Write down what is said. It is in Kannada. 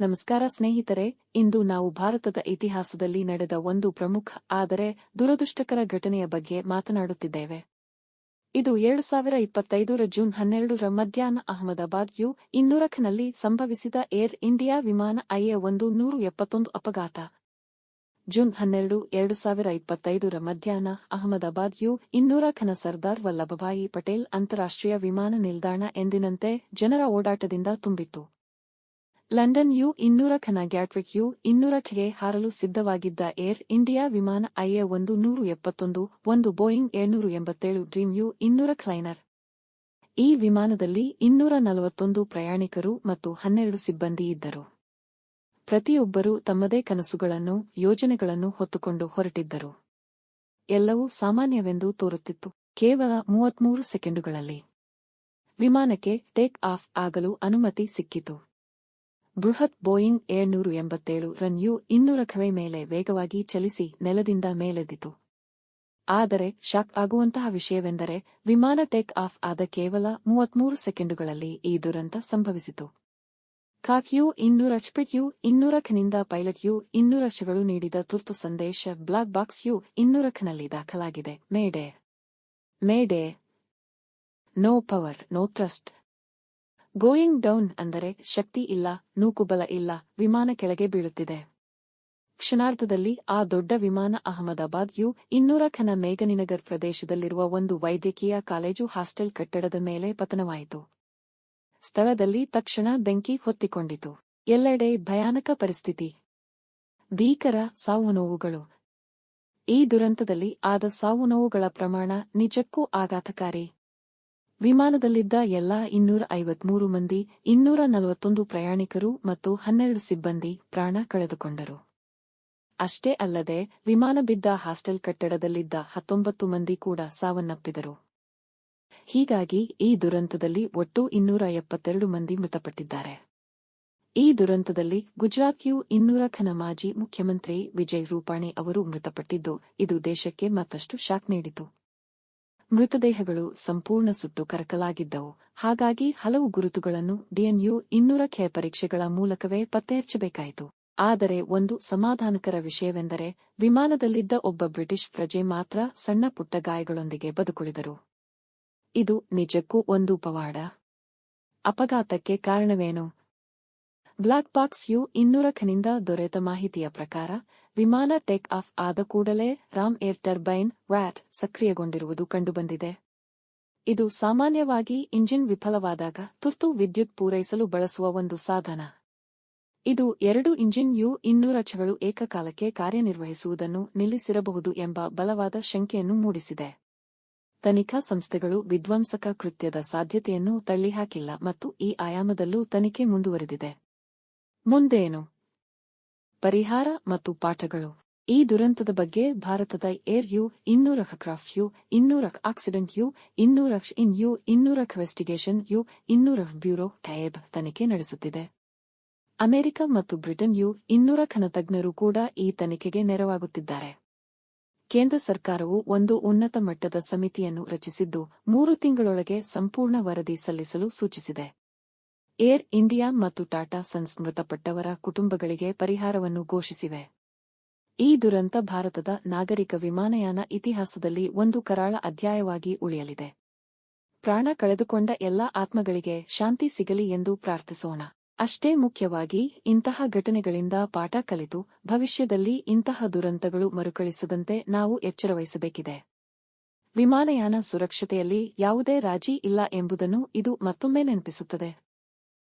ನಮಸ್ಕಾರ ಸ್ನೇಹಿತರೆ, ಇಂದು ನಾವು ಭಾರತದ ಇತಿಹಾಸದಲ್ಲಿ ನಡೆದ ಒಂದು ಪ್ರಮುಖ, ಆದರೆ ದುರದೃಷ್ಟಕರ ಘಟನೆಯ ಬಗ್ಗೆ ಮಾತನಾಡುತ್ತಿದ್ದೇವೆ. ಇದು ಎರಡು ಸಾವಿರ ಇಪ್ಪತ್ತೈದರ ಜೂನ್ ಹನ್ನೆರಡರ ಮಧ್ಯಾಹ್ನ ಅಹಮದಾಬಾದ್ ಯು ಇನ್ನೂರಕ್ನಲ್ಲಿ ಸಂಭವಿಸಿದ ಏರ್ ಇಂಡಿಯಾ ವಿಮಾನ ಐಎ ಒಂದು ನೂರು ಎಪ್ಪತ್ತೊಂದು ಅಪಘಾತ. ಜೂನ್ ಹನ್ನೆರಡು, ಎರಡು ಸಾವಿರ ಇಪ್ಪತ್ತೈದರ ಮಧ್ಯಾಹ್ನ ಅಹಮದಾಬಾದ್ ಯು ಇನ್ನೂರಖನ ಸರ್ದಾರ್ ವಲ್ಲಭಭಾಯಿ ಪಟೇಲ್ ಅಂತಾರಾಷ್ಟ್ರೀಯ ವಿಮಾನ ನಿಲ್ದಾಣ ಎಂದಿನಂತೆ ಜನರ ಓಡಾಟದಿಂದ ತುಂಬಿತ್ತು. ಲಂಡನ್ ಯು ಇನ್ನೂರ ಖನ ಗ್ಯಾಟ್ವಿಕ್ ಯು ಇನ್ನೂರ ಖಗೆ ಹಾರಲು ಸಿದ್ಧವಾಗಿದ್ದ ಏರ್ ಇಂಡಿಯಾ ವಿಮಾನ ಐಎ ಒಂದು ನೂರು ಎಪ್ಪತ್ತೊಂದು, ಒಂದು ಬೋಯಿಂಗ್ ಏಳ್ನೂರು ಎಂಬತ್ತೇಳು ಡ್ರೀಮ್ ಯು ಇನ್ನೂರ ಕ್ಲೈನರ್ ಈ ವಿಮಾನದಲ್ಲಿ ಇನ್ನೂರ ನಲವತ್ತೊಂದು ಪ್ರಯಾಣಿಕರು ಮತ್ತು ಹನ್ನೆರಡು ಸಿಬ್ಬಂದಿ ಇದ್ದರು. ಪ್ರತಿಯೊಬ್ಬರೂ ತಮ್ಮದೇ ಕನಸುಗಳನ್ನು, ಯೋಜನೆಗಳನ್ನು ಹೊತ್ತುಕೊಂಡು ಹೊರಟಿದ್ದರು. ಎಲ್ಲವೂ ಸಾಮಾನ್ಯವೆಂದು ತೋರುತ್ತಿತ್ತು, ಕೇವಲ ಮೂವತ್ಮೂರು ಸೆಕೆಂಡುಗಳಲ್ಲಿ. ವಿಮಾನಕ್ಕೆ ಟೇಕ್ ಆಫ್ ಆಗಲು ಅನುಮತಿ ಸಿಕ್ಕಿತು. ಬೃಹತ್ ಬೋಯಿಂಗ್ ಏಳ್ನೂರು ಎಂಬತ್ತೇಳು ರನ್ ಯು ಇನ್ನೂರ ಕವೆ ಮೇಲೆ ವೇಗವಾಗಿ ಚಲಿಸಿ ನೆಲದಿಂದ ಮೇಲೆದ್ದಿತು. ಆದರೆ, ಶಾಕ್ ಆಗುವಂತಹ ವಿಷಯವೆಂದರೆ, ವಿಮಾನ ಟೇಕ್ ಆಫ್ ಆದ ಕೇವಲ ಮೂವತ್ಮೂರು ಸೆಕೆಂಡುಗಳಲ್ಲಿ ಈ ದುರಂತ ಸಂಭವಿಸಿತು. ಕಾಕಿಯು ಇನ್ನೂರ ಚ್ಪಿಟ್ ಯು ಇನ್ನೂರ ಖನಿಂದ ಪೈಲಟ್ ಯು ಇನ್ನೂರ ಶಗಳು ನೀಡಿದ ತುರ್ತು ಸಂದೇಶ ಬ್ಲಾಕ್ ಬಾಕ್ಸ್ ಯು ಇನ್ನೂರ ಖನಲ್ಲಿ ದಾಖಲಾಗಿದೆ. Mayday mayday no power, no thrust going down ಅಂದರೆ ಶಕ್ತಿ ಇಲ್ಲ, ನೂಕುಬಲ ಇಲ್ಲ, ವಿಮಾನ ಕೆಳಗೆ ಬೀಳುತ್ತಿದೆ. ಕ್ಷಣಾರ್ಧದಲ್ಲಿ ಆ ದೊಡ್ಡ ವಿಮಾನ ಅಹಮದಾಬಾದ್ ಯು ಇನ್ನೂರ ಖನ ಮೇಘನಿನಗರ್ ಪ್ರದೇಶದಲ್ಲಿರುವ ಒಂದು ವೈದ್ಯಕೀಯ ಕಾಲೇಜು ಹಾಸ್ಟೆಲ್ ಕಟ್ಟಡದ ಮೇಲೆ ಪತನವಾಯಿತು. ಸ್ಥಳದಲ್ಲಿ ತಕ್ಷಣ ಬೆಂಕಿ ಹೊತ್ತಿಕೊಂಡಿತು. ಎಲ್ಲೆಡೆ ಭಯಾನಕ ಪರಿಸ್ಥಿತಿ. ಭೀಕರ ಸಾವು ನೋವುಗಳು. ಈ ದುರಂತದಲ್ಲಿ ಆದ ಸಾವು ನೋವುಗಳ ಪ್ರಮಾಣ ನಿಜಕ್ಕೂ ಆಘಾತಕಾರಿ. ವಿಮಾನದಲ್ಲಿದ್ದ ಎಲ್ಲಾ ಇನ್ನೂರ ಐವತ್ಮೂರು ಮಂದಿ ಇನ್ನೂರ ನಲವತ್ತೊಂದು ಪ್ರಯಾಣಿಕರು ಮತ್ತು ಹನ್ನೆರಡು ಸಿಬ್ಬಂದಿ ಪ್ರಾಣ ಕಳೆದುಕೊಂಡರು. ಅಷ್ಟೇ ಅಲ್ಲದೆ, ವಿಮಾನ ಬಿದ್ದ ಹಾಸ್ಟೆಲ್ ಕಟ್ಟಡದಲ್ಲಿದ್ದ ಹತ್ತೊಂಬತ್ತು ಮಂದಿ ಕೂಡ ಸಾವನ್ನಪ್ಪಿದರು. ಹೀಗಾಗಿ, ಈ ದುರಂತದಲ್ಲಿ ಒಟ್ಟು ಇನ್ನೂರ ಎಪ್ಪತ್ತೆರಡು ಮಂದಿ ಮೃತಪಟ್ಟಿದ್ದಾರೆ. ಈ ದುರಂತದಲ್ಲಿ ಗುಜರಾತ್ ಯು ಇನ್ನೂರ ಖನ ಮಾಜಿ ಮುಖ್ಯಮಂತ್ರಿ ವಿಜಯ್ ರೂಪಾಣಿ ಅವರು ಮೃತಪಟ್ಟಿದ್ದು, ಇದು ದೇಶಕ್ಕೆ ಮತ್ತಷ್ಟು ಶಾಕ್ ನೀಡಿತು. ಮೃತದೇಹಗಳು ಸಂಪೂರ್ಣ ಸುಟ್ಟು ಕರಕಲಾಗಿದ್ದವು. ಹಾಗಾಗಿ ಹಲವು ಗುರುತುಗಳನ್ನು ಡಿಎನ್ಯು ಇನ್ನೂರ ಖೆ ಪರೀಕ್ಷೆಗಳ ಮೂಲಕವೇ ಪತ್ತೆಹಚ್ಚಬೇಕಾಯಿತು. ಆದರೆ ಒಂದು ಸಮಾಧಾನಕರ ವಿಷಯವೆಂದರೆ ವಿಮಾನದಲ್ಲಿದ್ದ ಒಬ್ಬ ಬ್ರಿಟಿಷ್ ಪ್ರಜೆ ಮಾತ್ರ ಸಣ್ಣ ಪುಟ್ಟ ಗಾಯಗಳೊಂದಿಗೆ ಬದುಕುಳಿದರು. ಇದು ನಿಜಕ್ಕೂ ಒಂದು ಪವಾಡ ಅಪಘಾತಕ್ಕೆ ಕಾರಣವೇನು? ಬ್ಲಾಕ್ ಬಾಕ್ಸ್ ಯು ಇನ್ನೂರ ಖನಿಂದ ದೊರೆತ ಮಾಹಿತಿಯ ಪ್ರಕಾರ, ವಿಮಾನ ಟೇಕ್ ಆಫ್ ಆದ ಕೂಡಲೇ ರಾಮ್ ಏರ್ ಟರ್ಬೈನ್ ವ್ಯಾಟ್ ಸಕ್ರಿಯಗೊಂಡಿರುವುದು ಕಂಡುಬಂದಿದೆ. ಇದು ಸಾಮಾನ್ಯವಾಗಿ ಇಂಜಿನ್ ವಿಫಲವಾದಾಗ ತುರ್ತು ವಿದ್ಯುತ್ ಪೂರೈಸಲು ಬಳಸುವ ಒಂದು ಸಾಧನ. ಇದು ಎರಡು ಇಂಜಿನ್ ಯು ಇನ್ನೂರ ರಚಗಳು ಏಕಕಾಲಕ್ಕೆ ಕಾರ್ಯನಿರ್ವಹಿಸುವುದನ್ನು ನಿಲ್ಲಿಸಿರಬಹುದು ಎಂಬ ಬಲವಾದ ಶಂಕೆಯನ್ನು ಮೂಡಿಸಿದೆ. ತನಿಖಾ ಸಂಸ್ಥೆಗಳು ವಿಧ್ವಂಸಕ ಕೃತ್ಯದ ಸಾಧ್ಯತೆಯನ್ನು ತಳ್ಳಿಹಾಕಿಲ್ಲ ಮತ್ತು ಈ ಆಯಾಮದಲ್ಲೂ ತನಿಖೆ ಮುಂದುವರೆದಿದೆ. ಮುಂದೇನು? ಪರಿಹಾರ ಮತ್ತು ಪಾಠಗಳು. ಈ ದುರಂತದ ಬಗ್ಗೆ ಭಾರತದ ಏರ್ ಯು, ಇನ್ನೂರ ಕ್ರಾಫ್ಟ್ ಯು, ಇನ್ನೂರ ಆಕ್ಸಿಡೆಂಟ್ ಯು, ಇನ್ನೂರ ಇನ್ ಯು, ಇನ್ನೂರ ವೆಸ್ಟಿಗೇಷನ್ ಯು, ಇನ್ನೂರ ಬ್ಯೂರೋ ಟೈಬ್ ತನಿಖೆ ನಡೆಸುತ್ತಿದೆ. ಅಮೆರಿಕ ಮತ್ತು ಬ್ರಿಟನ್ ಯು, ಇನ್ನೂರ ಖನ ತಜ್ಞರು ಕೂಡ ಈ ತನಿಖೆಗೆ ನೆರವಾಗುತ್ತಿದ್ದಾರೆ. ಕೇಂದ್ರ ಸರ್ಕಾರವು ಒಂದು ಉನ್ನತ ಮಟ್ಟದ ಸಮಿತಿಯನ್ನು ರಚಿಸಿದ್ದು ಮೂರು ತಿಂಗಳೊಳಗೆ ಸಂಪೂರ್ಣ ವರದಿ ಸಲ್ಲಿಸಲು ಸೂಚಿಸಿದೆ. ಏರ್ ಇಂಡಿಯಾ ಮತ್ತು ಟಾಟಾ ಸನ್ಸ್ ಮೃತಪಟ್ಟವರ ಕುಟುಂಬಗಳಿಗೆ ಪರಿಹಾರವನ್ನು ಘೋಷಿಸಿವೆ. ಈ ದುರಂತ ಭಾರತದ ನಾಗರಿಕ ವಿಮಾನಯಾನ ಇತಿಹಾಸದಲ್ಲಿ ಒಂದು ಕರಾಳ ಅಧ್ಯಾಯವಾಗಿ ಉಳಿಯಲಿದೆ. ಪ್ರಾಣ ಕಳೆದುಕೊಂಡ ಎಲ್ಲಾ ಆತ್ಮಗಳಿಗೆ ಶಾಂತಿ ಸಿಗಲಿ ಎಂದು ಪ್ರಾರ್ಥಿಸೋಣ. ಅಷ್ಟೇ ಮುಖ್ಯವಾಗಿ, ಇಂತಹ ಘಟನೆಗಳಿಂದ ಪಾಠ ಕಲಿತು ಭವಿಷ್ಯದಲ್ಲಿ ಇಂತಹ ದುರಂತಗಳು ಮರುಕಳಿಸದಂತೆ ನಾವು ಎಚ್ಚರವಹಿಸಬೇಕಿದೆ ವಿಮಾನಯಾನ ಸುರಕ್ಷತೆಯಲ್ಲಿ ಯಾವುದೇ ರಾಜಿ ಇಲ್ಲ ಎಂಬುದನ್ನು ಇದು ಮತ್ತೊಮ್ಮೆ ನೆನಪಿಸುತ್ತದೆ.